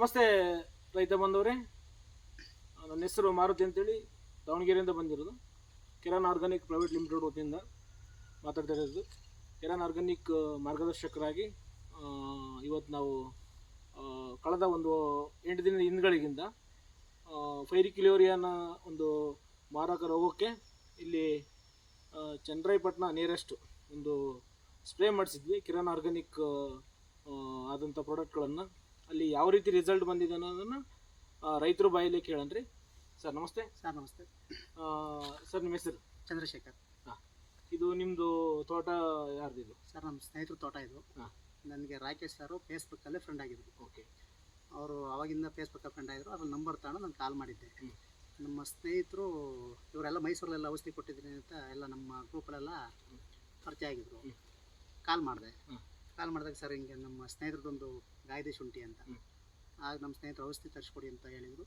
ನಮಸ್ತೆ ರೈತ ಬಂದವರೇ ನನ್ನ ಹೆಸರು ಮಾರುತಿ ಅಂತೇಳಿ ದಾವಣಗೆರೆಯಿಂದ ಬಂದಿರೋದು. ಕಿರಣ್ ಆರ್ಗಾನಿಕ್ ಪ್ರೈವೇಟ್ ಲಿಮಿಟೆಡ್ ವತಿಯಿಂದ ಮಾತಾಡ್ತಾ ಇರೋದು. ಕಿರಣ್ ಆರ್ಗಾನಿಕ್ ಮಾರ್ಗದರ್ಶಕರಾಗಿ ಇವತ್ತು ನಾವು ಕಳೆದ ಒಂದು ಎಂಟು ದಿನದ ಹಿಂದ್ಗಳಿಗಿಂತ ಫೈರಿ ಕಿಲೋರಿಯನ್ನ ಒಂದು ಮಾರಕ ರೋಗಕ್ಕೆ ಇಲ್ಲಿ ಚಂದ್ರಾಯಪಟ್ಟಣ ನಿಯರೆಸ್ಟ್ ಒಂದು ಸ್ಪ್ರೇ ಮಾಡಿಸಿದ್ವಿ. ಕಿರಣ್ ಆರ್ಗಾನಿಕ್ ಆದಂಥ ಪ್ರಾಡಕ್ಟ್ಗಳನ್ನು ಅಲ್ಲಿ ಯಾವ ರೀತಿ ರಿಸಲ್ಟ್ ಬಂದಿದೆ ಅನ್ನೋದನ್ನು ರೈತರ ಬಾಯಲ್ಲಿ ಕೇಳನ್ರಿ. ಸರ್ ನಮಸ್ತೆ. ಸರ್ ನಮಸ್ತೆ. ಆ, ಸರ್ ನಿಮ್ಮ ಹೆಸರು? ಚಂದ್ರಶೇಖರ್. ಇದು ನಿಮ್ಮದು ತೋಟ ಯಾರ್ದಿದು ಸರ್ ನಮ್ಮ ಸ್ನೇಹಿತರು ತೋಟ ಇದು. ಹಾ. ನನಗೆ ರಾಕೇಶ್ ಸರ್ ಫೇಸ್ಬುಕ್ಕಲ್ಲೇ ಫ್ರೆಂಡ್ ಆಗಿದ್ರು. ಓಕೆ. ಅವರು ಅವಾಗಿಂದ ಫೇಸ್ಬುಕ್ಕಲ್ಲಿ ಫ್ರೆಂಡ್ ಆಗಿದ್ರು. ಅದ್ರ ನಂಬರ್ ತಗೊಂಡು ನಾನು ಕಾಲ್ ಮಾಡಿದ್ದೆ. ಹ್ಮ್. ನಮ್ಮ ಸ್ನೇಹಿತರು ಇವರೆಲ್ಲ ಮೈಸೂರಲ್ಲೆಲ್ಲ ಔಷಧಿ ಕೊಟ್ಟಿದ್ದೀನಿ ಅಂತ ಎಲ್ಲ ನಮ್ಮ ಗ್ರೂಪಲ್ಲೆಲ್ಲ ಪರಿಚಯ ಆಗಿದ್ರು. ಹ್ಮ್. ಕಾಲ್ ಮಾಡಿದೆ. ಹ್ಮ್. ಕಾಲ್ ಮಾಡಿದಾಗ ಸರ್ ಹಿಂಗೆ ನಮ್ಮ ಸ್ನೇಹಿತರದೊಂದು ಗಾಯದೆ ಶುಂಠಿ ಅಂತ. ಆಗ ನಮ್ಮ ಸ್ನೇಹಿತರು ಔಷಧಿ ತರಿಸ್ಕೊಡಿ ಅಂತ ಹೇಳಿದರು.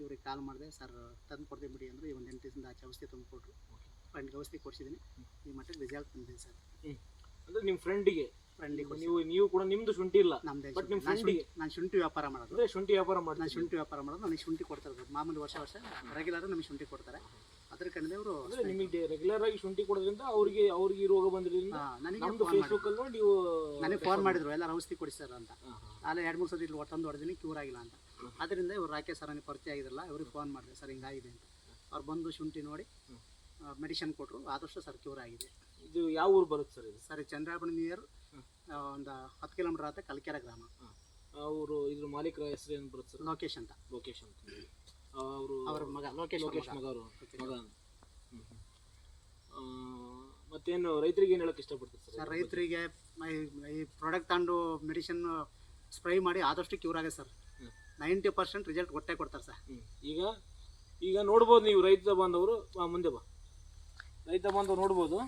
ಇವ್ರಿಗೆ ಕಾಲ್ ಮಾಡಿದೆ ಸರ್ ತಂದು ಕೊಡ್ತೀನಿ ಬಿಡಿ ಅಂದರೆ ಈ ಒಂದು ಎಂಟು ದಿವಸದಿಂದ ಆಚೆ ಔಷಧಿ ತಂದು ಕೊಟ್ಟರು ಫ್ರೆಂಡ್ಗೆ ಔಷಧಿ ಕೊಡಿಸಿದ್ದೀನಿ ಈ ಮಟ್ಟಿಗೆ ರಿಸಲ್ಟ್ ಬಂದಿದೆ ಸರ್. ಅಂದ್ರೆ ನಿಮ್ಮ ಫ್ರೆಂಡಿಗೆ ಫ್ರೆಂಡಿಗೆ ನೀವು ನೀವು ಕೂಡ ನಿಮ್ಮದು ಶುಂಠಿ ಇಲ್ಲ ನಮ್ದೇ ಬಟ್ ನಿಮ್ಮ ನಾನು ಫ್ರೆಂಡಿಗೆ ನಾನು ಶುಂಠಿ ವ್ಯಾಪಾರ ಮಾಡೋದು. ಶುಂಠಿ ವ್ಯಾಪಾರ ನಾನು ಮಾಡ್ತೀವಿ ಶುಂಠಿ ವ್ಯಾಪಾರ ಮಾಡೋದು. ನನಗೆ ಶುಂಠಿ ಕೊಡ್ತಾರೆ ಮಾಮೂಲಿ ವರ್ಷ ವರ್ಷ ರೆಗ್ಯುಲರ್ ನಮಗೆ ಶುಂಠಿ ಕೊಡ್ತಾರೆ. ಅದ್ರ ಕಡೆ ಅವರು ಅಂದ್ರೆ ನಿಮಗೆ ರೆಗ್ಯುಲರ್ ಆಗಿ ಶುಂಠಿ ಕೊಡೋದ್ರಿಂದ ಅವ್ರಿಗೆ ಅವ್ರಿಗೆ ರೋಗ ಬಂದಿರೋದ್ರಿಂದ ನನಗೆ ನಮ್ದು ಫೇಸ್ಬುಕ್ ಅಲ್ಲಿ ನೋಡಿ ನೀವು ನನಗೆ ಫೋನ್ ಮಾಡಿದ್ರು ಎಲ್ಲ ಔಷಧಿ ಕೊಡಿ ಸರ್ ಅಂತ. ಅಲ್ಲೇ ಎರಡು ಮೂರು ಸತಿ ಇಲ್ಲಿ ತಂದು ಹೊಡೆದಿನಿ ಕ್ಯೂರ್ ಆಗಿಲ್ಲ ಅಂತ. ಅದರಿಂದ ಇವ್ರು ರಾಕೇಶ್ ಸರ್ ನನಗೆ ಪರಿಚಯ ಆಗಿದ್ರಲ್ಲ ಇವ್ರಿಗೆ ಫೋನ್ ಮಾಡಿದೆ ಸರ್ ಹಿಂಗಾಗಿದೆ ಅಂತ. ಅವ್ರು ಬಂದು ಶುಂಠಿ ನೋಡಿ ಮೆಡಿಸಿನ್ ಕೊಟ್ಟರು ಆದಷ್ಟು ಸರ್ ಕ್ಯೂರ್ ಆಗಿದೆ. ಇದು ಯಾವ ಊರು ಬರುತ್ತೆ ಸರ್ ಇದು? ಸರ್ ಚಂದ್ರಾಪುರ ನಿಯರ್ ಒಂದು ಹತ್ತು ಕಿಲೋಮೀಟರ್ ಆತ ಕಲ್ಕೆರೆ ಗ್ರಾಮ. ಅವರು ಇದ್ರ ಮಾಲೀಕರ ಹೆಸರು ಏನು ಬರುತ್ತೆ ಸರ್? ಲೋಕೇಶ್ ಅಂತ. ಲೊಕೇಶನ್ ಅಂತ. ಅವರು ಅವ್ರ ಮಗ ಲೋಕೇಶ್ ಅವ್ರ ಲೋಕೇಶ್ ಮಗ. ಮಗ ಅವರು ಮಗ. ಆ, ಮತ್ತೇನು ರೈತರಿಗೆ ಏನು ಹೇಳಕ್ ಇಷ್ಟಪಡ್ತೀರಿ ಸರ್? ಸರ್ ರೈತರಿಗೆ ಈ ಪ್ರಾಡಕ್ಟ್ ತಗೊಂಡು ಮೆಡಿಸಿನ್ ಸ್ಪ್ರೈ ಮಾಡಿ ಆದಷ್ಟು ಕ್ಯೂರ್ ಆಗಿದೆ sir. Hmm. Ninety percent result ಒಟ್ಟೆ ಕೊಡ್ತಾರೆ ಸರ್. ಹ್ಮ್. ಈಗ ಈಗ ನೋಡ್ಬೋದು ನೀವು ರೈತ ಬಾಂಧವರು ಬಾ, ಮುಂದೆ ಬಾ. ರೈತ ಬಾಂಧವರು ನೋಡ್ಬೋದು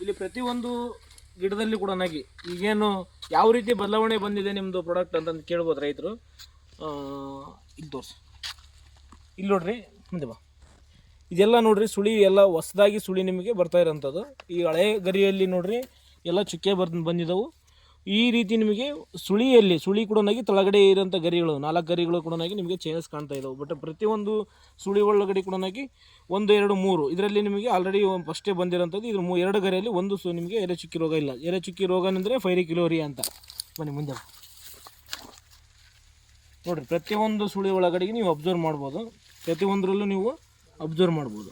ಇಲ್ಲಿ ಪ್ರತಿಯೊಂದು ಗಿಡದಲ್ಲಿ ಕೂಡ ನಗಿ. ಈಗೇನು ಯಾವ ರೀತಿ ಬದಲಾವಣೆ ಬಂದಿದೆ ನಿಮ್ಮದು ಪ್ರಾಡಕ್ಟ್ ಅಂತಂದು ಕೇಳ್ಬೋದು ರೈತರು. ಇಲ್ಲಿ ತೋರಿಸಿ. ಇಲ್ಲಿ ನೋಡ್ರಿ, ಮುಂದೆ ಬಾ. ಇದೆಲ್ಲ ನೋಡ್ರಿ, ಸುಳಿ ಎಲ್ಲ ಹೊಸದಾಗಿ ಸುಳಿ ನಿಮಗೆ ಬರ್ತಾ ಇರೋಂಥದ್ದು. ಈ ಹಳೆ ಗರಿಯಲ್ಲಿ ನೋಡ್ರಿ, ಎಲ್ಲ ಚುಕ್ಕೆ ಬರ್ ಬಂದಿದ್ದವು ಈ ರೀತಿ ನಿಮಗೆ ಸುಳಿಯಲ್ಲಿ, ಸುಳಿ ಕೂಡ ತಳಗಡೆ ಇರೋಂಥ ಗರಿಗಳು, ನಾಲ್ಕು ಗರಿಗಳು ಕೂಡನಾಗಿ ನಿಮಗೆ ಚೇಂಜಸ್ ಕಾಣ್ತಾ ಇದ್ದವು ಬಟ್ ಪ್ರತಿಯೊಂದು ಸುಳಿ ಒಳಗಡೆ ಕೂಡ ಒಂದು, ಎರಡು, ಮೂರು, ಇದರಲ್ಲಿ ನಿಮಗೆ ಆಲ್ರೆಡಿ ಫಸ್ಟೇ ಬಂದಿರೋಂಥದ್ದು. ಇದ್ರ ಮೂ, ಎರಡು ಗರಿಯಲ್ಲಿ ಒಂದು ಸು, ನಿಮಗೆ ಎರೆ ಚುಕ್ಕಿ ರೋಗ ಇಲ್ಲ. ಎರೆ ಚುಕ್ಕಿ ರೋಗ ಅಂದರೆ ಫೈರಿ ಕಿಲೋರಿ ಅಂತ. ಬನ್ನಿ, ಮುಂದೆ ನೋಡ್ರಿ, ಪ್ರತಿಯೊಂದು ಸುಳಿ ಒಳಗಡೆಗೆ ನೀವು ಅಬ್ಸರ್ವ್ ಮಾಡ್ಬೋದು. ಪ್ರತಿಯೊಂದರಲ್ಲೂ ನೀವು ಅಬ್ಸರ್ವ್ ಮಾಡ್ಬೋದು.